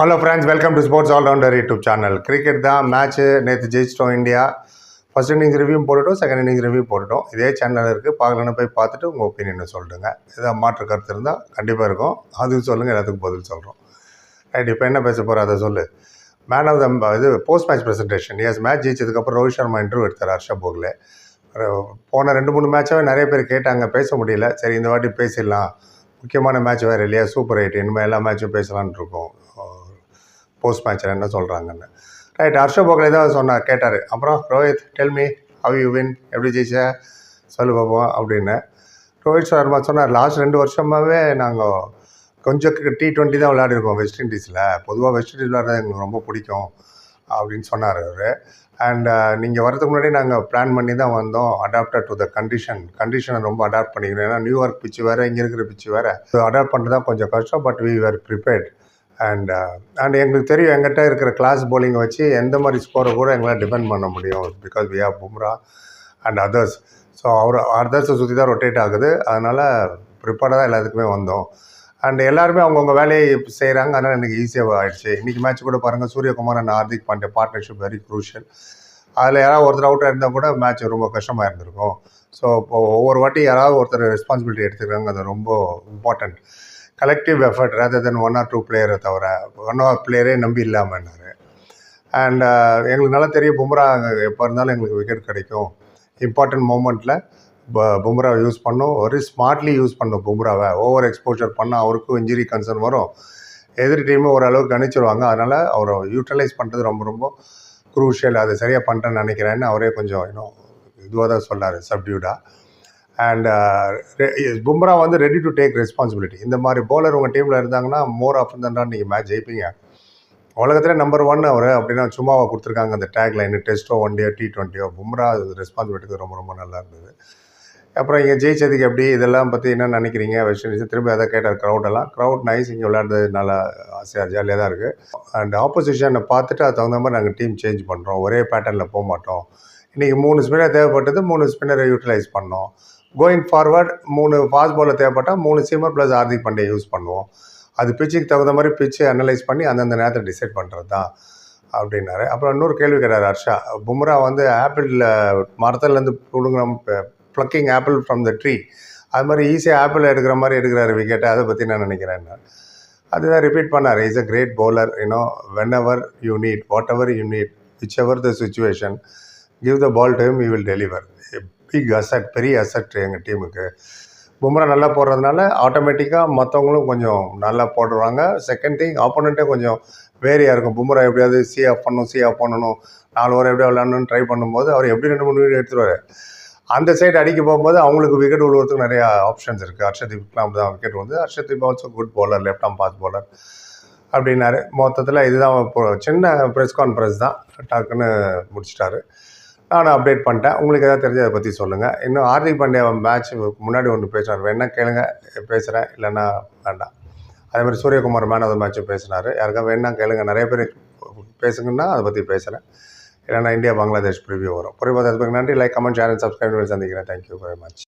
Hello friends welcome to sports allrounder YouTube channel cricket தான் match நேற்று ஜெயிச்சிட்டோம் India. First innings review போட்டுட்டோம் second innings review போட்டுட்டோம். இதே சேனல் இருக்குது பார்க்கலன்னு போய் பார்த்துட்டு உங்கள் ஒப்பீனியனை சொல்லிட்டுங்க ஏதாவது மாற்று கருத்து இருந்தால் கண்டிப்பாக இருக்கும். அதுக்கு சொல்லுங்கள் எல்லாத்துக்கும் பதில் சொல்கிறோம் ரைட் இப்போ என்ன பேச போகிறோம் அதை சொல்லு. மேன் ஆஃப் த இது post match presentation S match ஜெயிச்சதுக்கப்புறம் ரோஹித் சர்மா இன்டர்வியூ எடுத்தார் ஹர்ஷப் போக்லே போன ரெண்டு மூணு மேட்சாகவே நிறைய பேர் கேட்டாங்க பேச முடியல. சரி இந்த வாட்டி பேசிடலாம். முக்கியமான மேட்ச் வேறு இல்லையா? சூப்பர் எயிட் இனிமேல் எல்லா மேட்சும் பேசலாம்னு இருக்கோம். போஸ்ட் மேட்ச்சில் என்ன சொல்கிறாங்கன்னு ரைட் ஹர்ஷ போக்லே தான் சொன்னார் கேட்டார். அப்புறம் Rohit tell me how you win எப்படி ஜெயிச்ச? சொல்லு பார்ப்போம் அப்படின்னு. ரோஹித் சர்மா சொன்னார் லாஸ்ட் ரெண்டு வருஷமாகவே நாங்கள் கொஞ்சம் டி டுவெண்ட்டி தான் விளையாடிருக்கோம் வெஸ்ட் இண்டீஸில் பொதுவாக வெஸ்ட் இண்டீஸ் விளையாடுறது எங்களுக்கு ரொம்ப பிடிக்கும் அப்படின்னு சொன்னார் அவர். அண்ட் uh, நீங்கள் வரதுக்கு முன்னாடி நாங்கள் பிளான் பண்ணி தான் வந்தோம். அடாப்டட் டு த கண்டிஷன் கண்டிஷனை ரொம்ப அடாப்ட் பண்ணிக்கணும் ஏன்னா நியூயார்க் பிச்சு வேறு இங்கே இருக்கிற பிச்சு வேறு. ஸோ அடாப்ட் பண்ணுறது தான் கொஞ்சம் கஷ்டம் but we are prepared and and uh, எங்களுக்கு தெரியும் எங்கிட்ட இருக்கிற கிளாஸ் போலிங்கை வச்சு எந்த மாதிரி ஸ்கோரை கூட எங்களால் டிபெண்ட் பண்ண முடியும். Because we are Bumrah and others so அவர் அதர்ஸை சுற்றி தான் ரொட்டேட் ஆகுது. அதனால் ப்ரிப்பேர்டாக தான் எல்லாத்துக்குமே வந்தோம். அண்ட் எல்லாருமே அவங்கவுங்க வேலையை செய்கிறாங்க அதனால் எனக்கு ஈஸியாக ஆயிடுச்சு. இன்றைக்கி மேட்ச் கூட பாருங்கள் Suryakumar and Hardik Pandya partnership very crucial அதில் யாராவது ஒருத்தர் அவுட்டாக இருந்தால் கூட மேட்ச் ரொம்ப கஷ்டமாக இருந்திருக்கும். ஸோ இப்போ ஒவ்வொரு வாட்டி யாராவது ஒருத்தர் ரெஸ்பான்சிபிலிட்டி எடுத்துக்கிறாங்க அது ரொம்ப important collective effort rather then one or two பிளேயரை தவிர ஒன் ஆர் பிளேயரே நம்பி இல்லாமன்னார் அண்ட் uh, எங்களுக்கு நல்லா தெரியும் பும்ரா எப்போ இருந்தாலும் எங்களுக்கு விக்கெட் கிடைக்கும். இம்பார்ட்டன்ட் மூமெண்ட்டில் பும்ராவை யூஸ் பண்ணோம். ஒரு ஸ்மார்ட்லி யூஸ் பண்ணோம் பும்ராவை. ஓவர் எக்ஸ்போஷர் பண்ணால் அவருக்கும் இன்ஜுரி கன்சர்ன் வரும். எதிர் டீமும் ஓரளவுக்கு கணிச்சிருவாங்க. அதனால் அவரை யூட்டிலைஸ் பண்ணுறது ரொம்ப ரொம்ப குரூஷியல் அதை சரியாக பண்ணிட்டேன்னு நினைக்கிறேன்னு அவரே கொஞ்சம் இன்னும் இதுவாக தான் சொன்னார் சப்டியூடாக அண்ட் பும்ரா uh, வந்து ரெடி டு டேக் ரெஸ்பான்சிபிலிட்டி இந்த மாதிரி போலர் உங்கள் டீமில் இருந்தாங்கன்னா மோர் ஆஃப் தண்டா நீங்கள் மேட்ச் ஜெயிப்பீங்க. உலகத்தில் நம்பர் ஒன் அவர் அப்படின்னா சும்மாவை கொடுத்துருக்காங்க அந்த டேக் லைன் டெஸ்ட்டோ ஒன் டே டி டுவெண்ட்டியோ பும்ரா ரெஸ்பான்சிபிலிட்டிக்கு ரொம்ப ரொம்ப நல்லா இருந்தது. அப்புறம் இங்கே ஜெயிச்சதுக்கு எப்படி இதெல்லாம் பற்றி என்ன நினைக்கிறீங்க? வெஸ்ட் இண்டீஸ் திரும்பி அதை கேட்டார் க்ரௌடெல்லாம் க்ரௌட் நைஸ் இங்கே விளையாடுறது நல்லா ஆசையாக ஜாலியாக தான் இருக்குது அண்ட் ஆப்போசிஷனை பார்த்துட்டு அது தகுந்த மாதிரி நாங்கள் டீம் சேஞ்ச் பண்ணுறோம் ஒரே பேட்டர்னில் போக மாட்டோம். இன்றைக்கி மூணு ஸ்பின்னர் தேவைப்பட்டது மூணு ஸ்பின்னரை யூட்டிலைஸ் பண்ணோம். கோயிங் ஃபார்வர்ட் மூணு ஃபாஸ்ட் பாலில் தேவைப்பட்டால் மூணு seamer plus Hardik Pandya use பண்ணுவோம். அது பிச்சுக்கு தகுந்த மாதிரி பிச்சு அனலைஸ் பண்ணி அந்தந்த நேரத்தை டிசைட் பண்ணுறது தான் அப்படின்னாரு. அப்புறம் இன்னொரு கேள்வி கேட்டார் ஹர்ஷா. பும்ரா வந்து ஆப்பிளில் மரத்துலேருந்து பிடுங்குற plucking apple from the tree அது மாதிரி ஈஸியாக ஆப்பிள் எடுக்கிற மாதிரி எடுக்கிறாரு விக்கெட்டை அதை பற்றி நான் நினைக்கிறேன் அதுதான் ரிப்பீட் பண்ணார். Is a great bowler you know whenever you need whatever you need whichever the situation give the ball time you will deliver big asset பெரிய அசட் எங்கள் டீமுக்கு. பும்ரா நல்லா போடுறதுனால ஆட்டோமேட்டிக்காக மற்றவங்களும் கொஞ்சம் நல்லா போடுவாங்க செகண்ட் திங் ஆப்போனண்ட்டே கொஞ்சம் வேரியாக இருக்கும். பும்ரா எப்படியாவது சி ஆஃப் பண்ணணும் சி ஆஃப் பண்ணணும். நாலு ஓவர் எப்படியா விளையாடணும்னு ட்ரை பண்ணும்போது அவர் எப்படி ரெண்டு மூணு வீடு எடுத்துருவார்? அந்த சைடு அடிக்க போகும்போது அவங்களுக்கு விக்கெட் விழுவதுக்கு நிறையா ஆப்ஷன்ஸ் இருக்குது ஹர்ஷதீப்லாம் தான் விக்கெட் வந்து. Harshdeep also good bowler left arm pace bowler அப்படின்னாரு. மொத்தத்தில் இதுதான் இப்போ சின்ன ப்ரெஸ் கான்ஃபரன்ஸ் தான். டக்குன்னு முடிச்சிட்டாரு. நான் அப்டேட் பண்ணிட்டேன். உங்களுக்கு எதாவது தெரிஞ்சு அதை பற்றி சொல்லுங்கள் இன்னும் ஹார்திக் பாண்டியா மேட்ச் முன்னாடி ஒன்று பேசினார். வேணா கேளுங்க. பேசுகிறேன் இல்லைன்னா வேண்டாம். அதே மாதிரி சூரியகுமார் மேன் அந்த மேட்ச்சும் பேசினார். யாருக்கா வேணா கேளுங்க. நிறைய பேர் பேசுங்கன்னா அதை பற்றி பேசுகிறேன் இல்லைன்னா இந்தியா பங்களாதேஷ் ப்ரிவியூ வரும். புரியுது நன்றி. Like comment share and subscribe சந்திக்கிறேன். Thank you very much